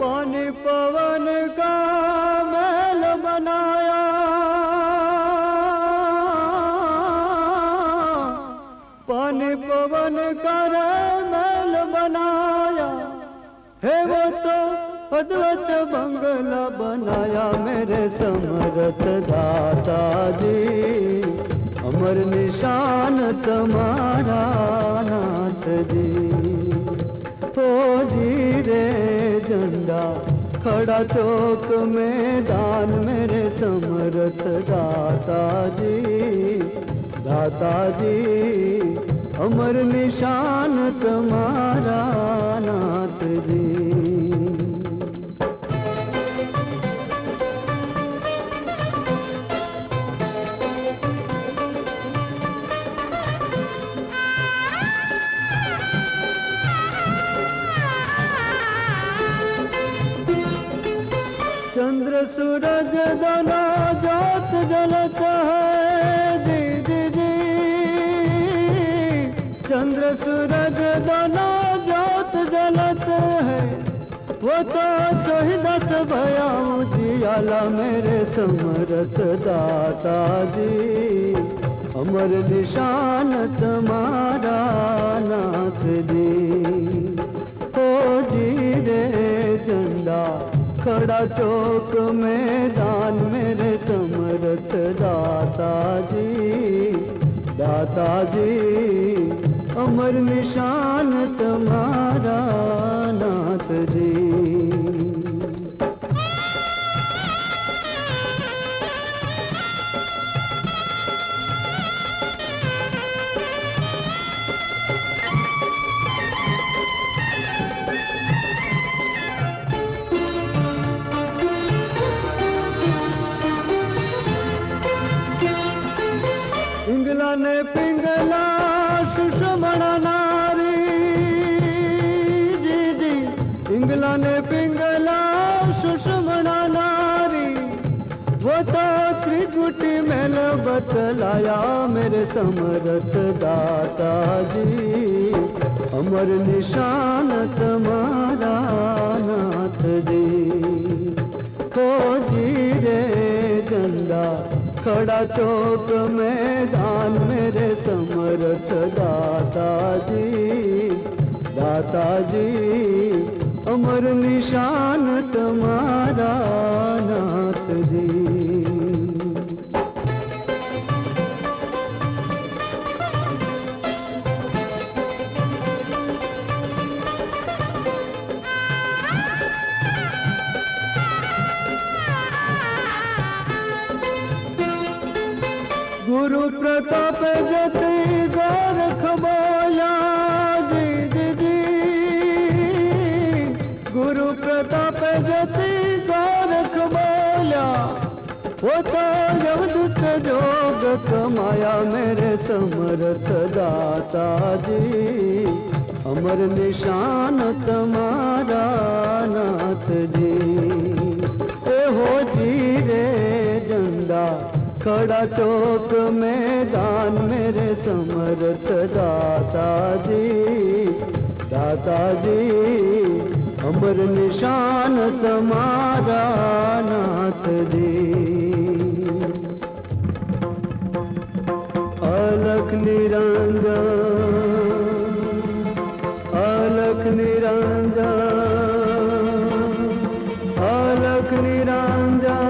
पानी पवन का महल बनाया? पानी पवन का रे महल बनाया? हे वो तो अद्वैत बंगला बनाया मेरे समरथ दाता जी अमर निशान तुम्हारा नाथ जी झंडा, खड़ा चौक मैदान मेरे समरथ दाता जी दाता जी अमर निशान तुम्हारा नाथ जी सूरज दोनों जोत जलत है। जी जी जी चंद्र सूरज दोनों जोत जलत है। वो तो चौदस भया जियाला मेरे समरथ दाता जी। अमर निशान तुम्हारा चौक मैदान मेरे समरथ दाता जी। दाता जी अमर निशान तुम्हारा पिंगला सुषमणा नारी। जी जी। इंगला ने पिंगला सुषमणा नारी। वो तो त्रिकुटी मैल बतलाया मेरे समरथ दाता जी। अमर निशान तुम्हारा नाथ जी। झंडा खड़ा चौक मैदान मेरे समरथ दाता जी जी अमर निशान तुम्हारा नाथ जी गुरु प्रताप जति गोरख बोला जी जी जी। गुरु प्रताप जति गोरख बोला वो तो जगदूत जोग कमाया मेरे समरथ दाता जी। अमर निशान तुम्हारा खड़ा चौक मैदान मेरे समर्थ दाता जी। दाता जी, अमर निशान तुम्हारा नाथ जी। अलख निरंजन अलख निरंजन अलख निरंजन।